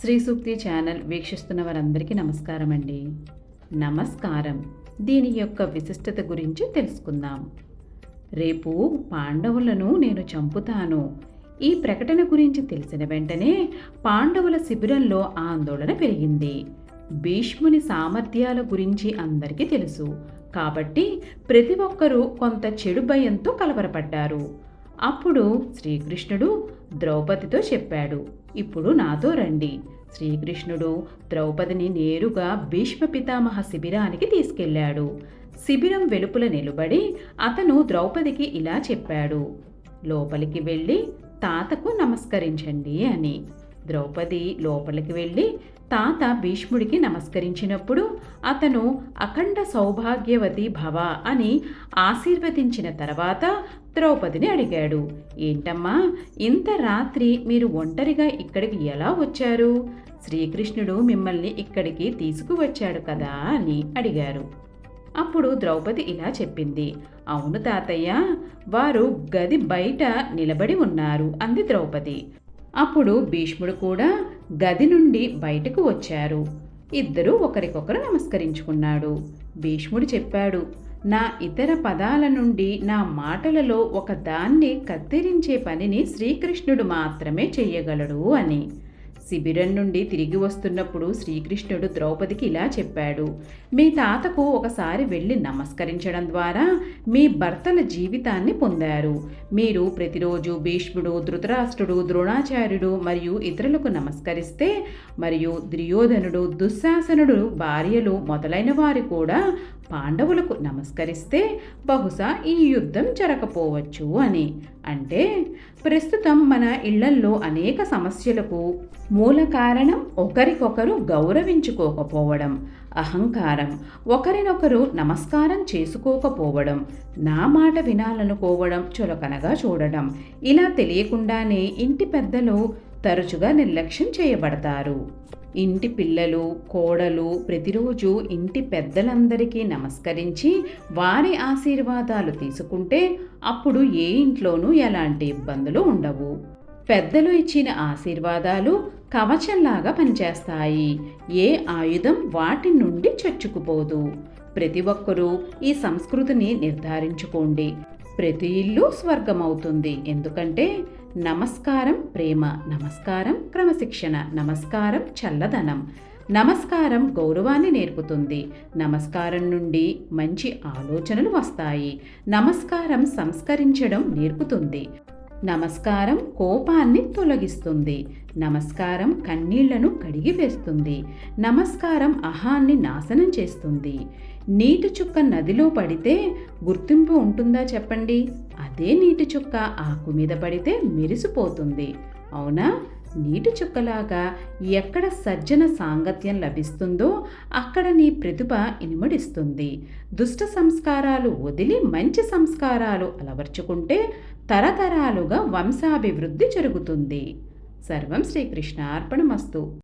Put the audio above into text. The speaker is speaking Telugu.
శ్రీ సూక్తి ఛానల్ వీక్షిస్తున్న వారందరికీ నమస్కారం అండి నమస్కారం. దీని యొక్క విశిష్టత గురించి తెలుసుకుందాం. రేపు పాండవులను నేను చంపుతాను. ఈ ప్రకటన గురించి తెలిసిన వెంటనే పాండవుల శిబిరంలో ఆందోళన పెరిగింది. భీష్ముని సామర్థ్యాల గురించి అందరికీ తెలుసు. కాబట్టి ప్రతి ఒక్కరూ కొంత చెడు భయంతో కలవరపడ్డారు. అప్పుడు శ్రీకృష్ణుడు ద్రౌపదితో చెప్పాడు ఇప్పుడు నాతో రండి. శ్రీకృష్ణుడు ద్రౌపదిని నేరుగా భీష్మ పితామహ శిబిరానికి తీసుకెళ్ళాడు. శిబిరం వెలుపల నిలబడి అతను ద్రౌపదికి ఇలా చెప్పాడు లోపలికి వెళ్ళి తాతకు నమస్కరించండి అని. ద్రౌపది లోపలికి వెళ్ళి తాత భీష్ముడికి నమస్కరించినప్పుడు అతను అఖండ సౌభాగ్యవతి భవ అని ఆశీర్వదించిన తర్వాత ద్రౌపదిని అడిగాడు. ఏంటమ్మా ఇంత రాత్రి మీరు ఒంటరిగా ఇక్కడికి ఎలా వచ్చారు? శ్రీకృష్ణుడు మిమ్మల్ని ఇక్కడికి తీసుకువచ్చాడు కదా అని అడిగారు. అప్పుడు ద్రౌపది ఇలా చెప్పింది. అవును తాతయ్య వారు గది బయట నిలబడి ఉన్నారు అంది ద్రౌపది. అప్పుడు భీష్ముడు కూడా గది నుండి బయటకు వచ్చారు. ఇద్దరూ ఒకరికొకరు నమస్కరించుకున్నాడు. భీష్ముడు చెప్పాడు నా ఇతర పదాల నుండి నా మాటలలో ఒక దాన్ని కత్తిరించే పనిని శ్రీకృష్ణుడు మాత్రమే చెయ్యగలడు అని. శిబిరం నుండి తిరిగి వస్తున్నప్పుడు శ్రీకృష్ణుడు ద్రౌపదికి ఇలా చెప్పాడు. మీ తాతకు ఒకసారి వెళ్ళి నమస్కరించడం ద్వారా మీ భర్తల జీవితాన్ని పొందారు. మీరు ప్రతిరోజు భీష్ముడు ధృతరాష్ట్రుడు ద్రోణాచార్యుడు మరియు ఇతరులకు నమస్కరిస్తే మరియు దుర్యోధనుడు దుశ్శాసనుడు భార్యలు మొదలైన వారు కూడా పాండవులకు నమస్కరిస్తే బహుశా ఈ యుద్ధం జరగపోవచ్చు అని. అంటే ప్రస్తుతం మన ఇళ్ళల్లో అనేక సమస్యలకు మూల కారణం ఒకరికొకరు గౌరవించుకోకపోవడం అహంకారం ఒకరినొకరు నమస్కారం చేసుకోకపోవడం నా మాట వినాలనుకోవడం చులకనగా చూడడం. ఇలా తెలియకుండానే ఇంటి పెద్దలు తరచుగా నిర్లక్ష్యం చేయబడతారు. ఇంటి పిల్లలు కోడలు ప్రతిరోజు ఇంటి పెద్దలందరికీ నమస్కరించి వారి ఆశీర్వాదాలు తీసుకుంటే అప్పుడు ఏ ఇంట్లోనూ ఎలాంటి ఇబ్బందులు ఉండవు. పెద్దలు ఇచ్చిన ఆశీర్వాదాలు కవచంలాగా పనిచేస్తాయి. ఏ ఆయుధం వాటి నుండి చొచ్చుకుపోదు. ప్రతి ఒక్కరూ ఈ సంస్కృతిని నిర్ధారించుకోండి. ప్రతి ఇల్లు స్వర్గమవుతుంది. ఎందుకంటే నమస్కారం ప్రేమ నమస్కారం క్రమశిక్షణ నమస్కారం చల్లదనం. నమస్కారం గౌరవాన్ని నేర్పుతుంది. నమస్కారం నుండి మంచి ఆలోచనలు వస్తాయి. నమస్కారం సంస్కరించడం నేర్పుతుంది. నమస్కారం కోపాన్ని తొలగిస్తుంది. నమస్కారం కన్నీళ్ళను కడిగివేస్తుంది నమస్కారం అహాన్ని నాశనం చేస్తుంది. నీటి చుక్క నదిలో పడితే గుర్తింపు ఉంటుందా చెప్పండి? అదే నీటి చుక్క ఆకు మీద పడితే మెరిసిపోతుంది. అవునా? నీటి చుక్కలాగా ఎక్కడ సజ్జన సాంగత్యం లభిస్తుందో అక్కడ నీ ప్రతిభ ఇనుమడిస్తుంది. దుష్ట సంస్కారాలు వదిలి మంచి సంస్కారాలు అలవర్చుకుంటే తరతరాలుగా వంశాభివృద్ధి జరుగుతుంది. సర్వం శ్రీకృష్ణ అర్పణమస్తు